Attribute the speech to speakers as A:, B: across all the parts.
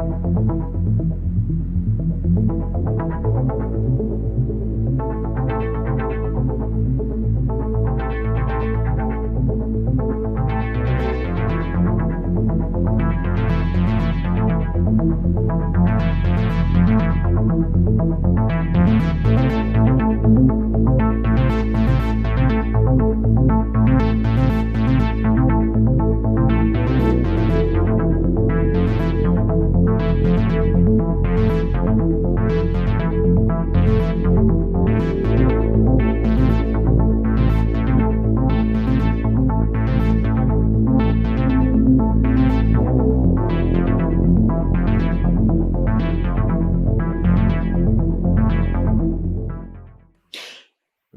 A: Thank you.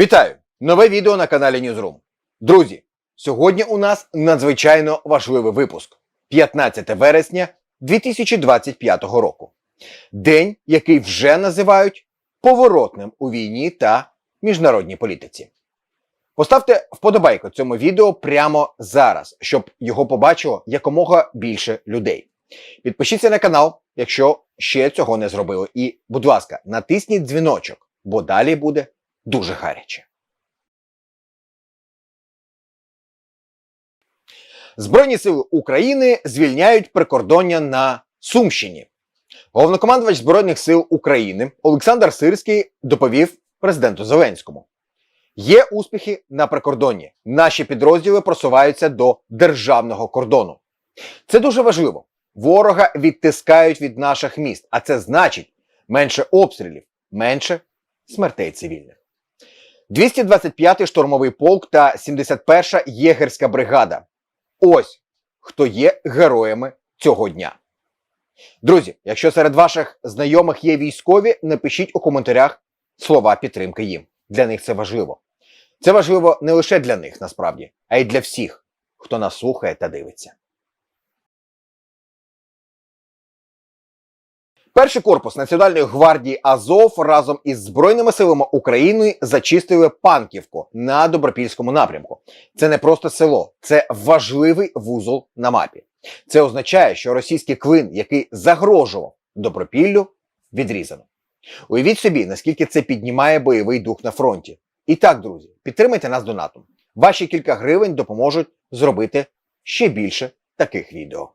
A: Вітаю! Нове відео на каналі Newsroom. Друзі, сьогодні у нас надзвичайно важливий випуск 15 вересня 2025 року. День, який вже називають поворотним у війні та міжнародній політиці. Поставте вподобайку цьому відео прямо зараз, щоб його побачило якомога більше людей. Підпишіться на канал, якщо ще цього не зробили. І, будь ласка, натисніть дзвіночок, бо далі буде дуже гаряче. Збройні сили України звільняють прикордоння на Сумщині. Головнокомандувач Збройних сил України Олександр Сирський доповів президенту Зеленському. Є успіхи на прикордонні. Наші підрозділи просуваються до державного кордону. Це дуже важливо. Ворога відтискають від наших міст, а це значить менше обстрілів, менше смертей цивільних. 225-й штурмовий полк та 71-ша єгерська бригада. Ось хто є героями цього дня. Друзі, якщо серед ваших знайомих є військові, напишіть у коментарях слова підтримки їм. Для них це важливо. Це важливо не лише для них насправді, а й для всіх, хто нас слухає та дивиться. Перший корпус Національної гвардії Азов разом із Збройними силами України зачистили Панківку на Добропільському напрямку. Це не просто село, це важливий вузол на мапі. Це означає, що російський клин, який загрожував Добропіллю, відрізано. Уявіть собі, наскільки це піднімає бойовий дух на фронті. І так, друзі, підтримайте нас донатом. Ваші кілька гривень допоможуть зробити ще більше таких відео.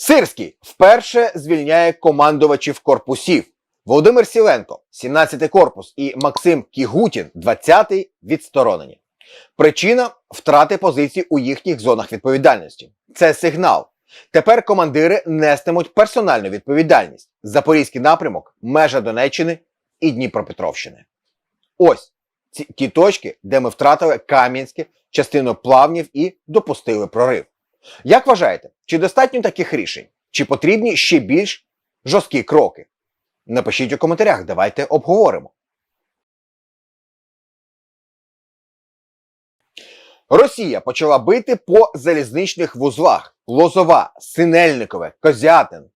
A: Сирський вперше звільняє командувачів корпусів. Володимир Сіленко, 17-й корпус, і Максим Кігутін, 20-й, відсторонені. Причина втрати позицій у їхніх зонах відповідальності. Це сигнал. Тепер командири нестимуть персональну відповідальність. Запорізький напрямок, межа Донеччини і Дніпропетровщини. Ось ці ті точки, де ми втратили Кам'янське, частину плавнів і допустили прорив. Як вважаєте, чи достатньо таких рішень? Чи потрібні ще більш жорсткі кроки? Напишіть у коментарях, давайте обговоримо. Росія почала бити по залізничних вузлах Лозова, Синельникове, Козятин.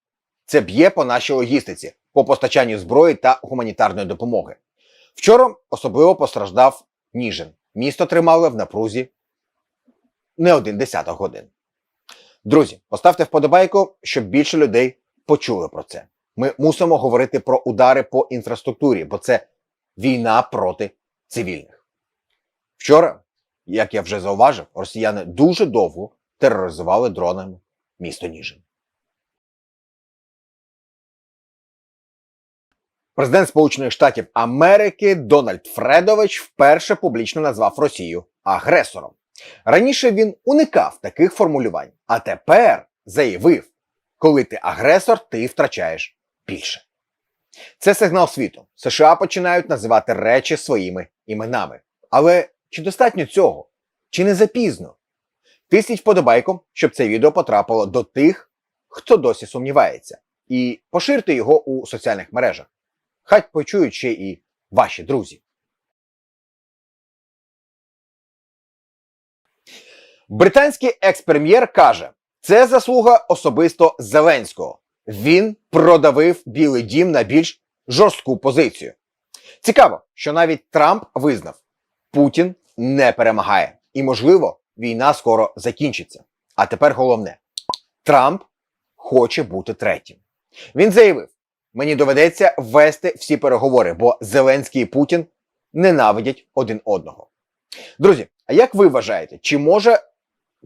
A: Це б'є по нашій логістиці, по постачанню зброї та гуманітарної допомоги. Вчора особливо постраждав Ніжин. Місто тримали в напрузі не один десяток годин. Друзі, поставте вподобайку, щоб більше людей почули про це. Ми мусимо говорити про удари по інфраструктурі, бо це війна проти цивільних. Вчора, як я вже зауважив, росіяни дуже довго тероризували дронами місто Ніжин. Президент Сполучених Штатів Америки Дональд Фредович вперше публічно назвав Росію агресором. Раніше він уникав таких формулювань, а тепер заявив: коли ти агресор, ти втрачаєш більше. Це сигнал світу. США починають називати речі своїми іменами. Але чи достатньо цього? Чи не запізно? Тисніть вподобайку, щоб це відео потрапило до тих, хто досі сумнівається, і поширте його у соціальних мережах. Хай почують ще і ваші друзі. Британський екс-прем'єр каже, це заслуга особисто Зеленського. Він продавив Білий Дім на більш жорстку позицію. Цікаво, що навіть Трамп визнав, Путін не перемагає, і, можливо, війна скоро закінчиться. А тепер головне: Трамп хоче бути третім. Він заявив: мені доведеться вести всі переговори, бо Зеленський і Путін ненавидять один одного. Друзі, а як ви вважаєте, чи може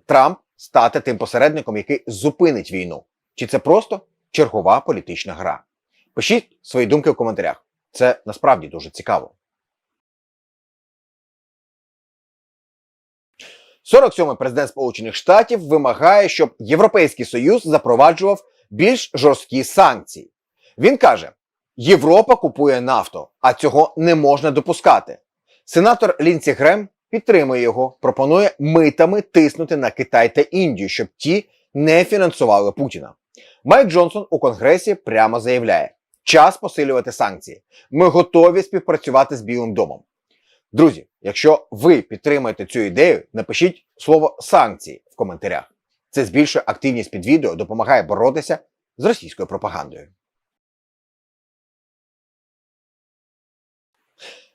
A: Трамп стати тим посередником, який зупинить війну? Чи це просто чергова політична гра? Пишіть свої думки в коментарях. Це насправді дуже цікаво. 47-й президент Сполучених Штатів вимагає, щоб Європейський Союз запроваджував більш жорсткі санкції. Він каже: Європа купує нафту, а цього не можна допускати. Сенатор Лінсі Грем підтримує його, пропонує митами тиснути на Китай та Індію, щоб ті не фінансували Путіна. Майк Джонсон у Конгресі прямо заявляє: час посилювати санкції. Ми готові співпрацювати з Білим домом. Друзі, якщо ви підтримуєте цю ідею, напишіть слово санкції в коментарях. Це збільшує активність під відео, допомагає боротися з російською пропагандою.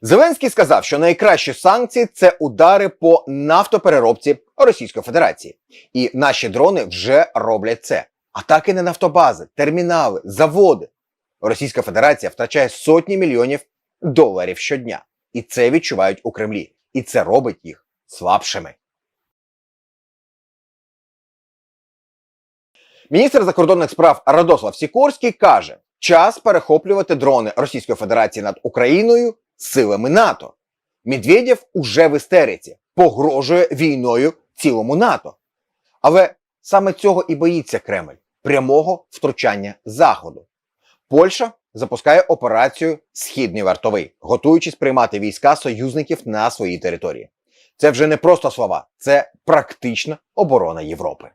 A: Зеленський сказав, що найкращі санкції це удари по нафтопереробці Російської Федерації. І наші дрони вже роблять це. Атаки на нафтобази, термінали, заводи. Російська Федерація втрачає сотні мільйонів доларів щодня. І це відчувають у Кремлі. І це робить їх слабшими. Міністр закордонних справ Радослав Сікорський каже, час перехоплювати дрони Російської Федерації над Україною силами НАТО. Медведєв уже в істериці, погрожує війною цілому НАТО. Але саме цього і боїться Кремль прямого втручання Заходу. Польща запускає операцію Східний вартовий, готуючись приймати війська союзників на своїй території. Це вже не просто слова, це практична оборона Європи.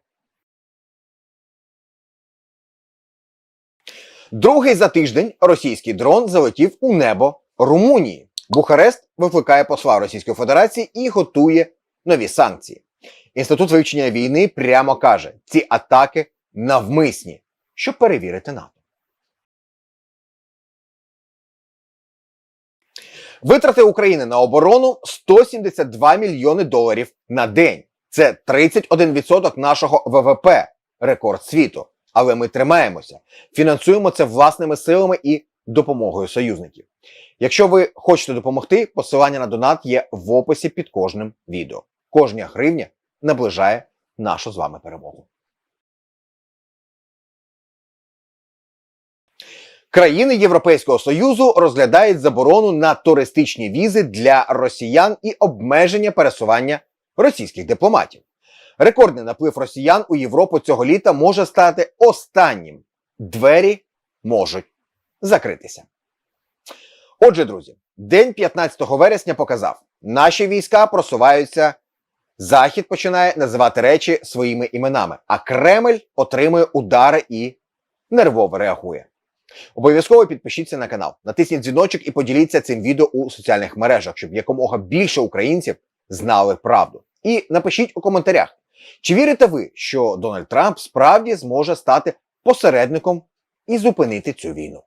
A: Другий за тиждень російський дрон залетів у небо Румунії. Бухарест викликає посла Російської Федерації і готує нові санкції. Інститут вивчення війни прямо каже, ці атаки навмисні, щоб перевірити НАТО. Витрати України на оборону 172 мільйони доларів на день. Це 31% нашого ВВП, рекорд світу. Але ми тримаємося, фінансуємо це власними силами і допомогою союзників. Якщо ви хочете допомогти, посилання на донат є в описі під кожним відео. Кожня гривня наближає нашу з вами перемогу. Країни Європейського Союзу розглядають заборону на туристичні візи для росіян і обмеження пересування російських дипломатів. Рекордний наплив росіян у Європу цього літа може стати останнім. Двері можуть закритися. Отже, друзі, день 15 вересня показав, наші війська просуваються. Захід починає називати речі своїми іменами, а Кремль отримує удари і нервово реагує. Обов'язково підпишіться на канал, натисніть дзвіночок і поділіться цим відео у соціальних мережах, щоб якомога більше українців знали правду. І напишіть у коментарях, чи вірите ви, що Дональд Трамп справді зможе стати посередником і зупинити цю війну?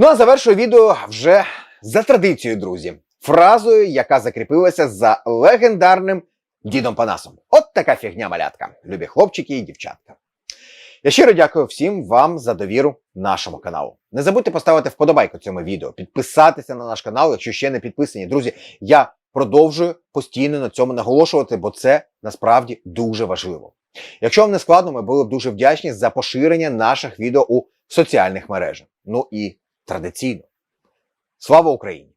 A: Ну а завершую відео вже за традицією, друзі, фразою, яка закріпилася за легендарним дідом Панасом. От така фігня малятка, любі хлопчики і дівчатка. Я щиро дякую всім вам за довіру нашому каналу. Не забудьте поставити вподобайку цьому відео, підписатися на наш канал, якщо ще не підписані. Друзі, я продовжую постійно на цьому наголошувати, бо це насправді дуже важливо. Якщо вам не складно, ми були б дуже вдячні за поширення наших відео у соціальних мережах. Ну і традиційно. Слава Україні!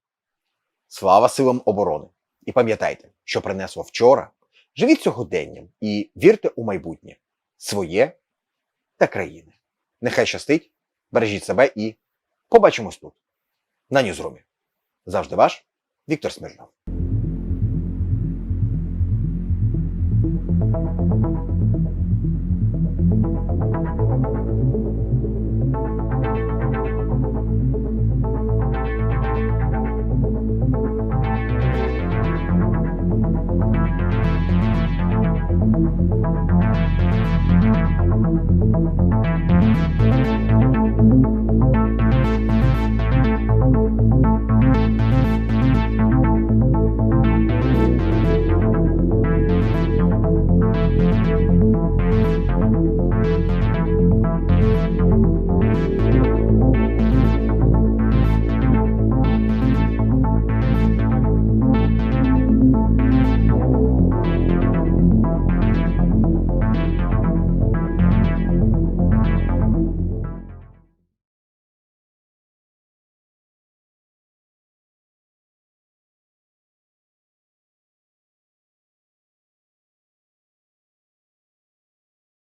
A: Слава силам оборони! І пам'ятайте, що принесло вчора. Живіть сьогоденням і вірте у майбутнє своє та країни. Нехай щастить, бережіть себе і побачимось тут, на Ньюзрумі. Завжди ваш Віктор Смирнов.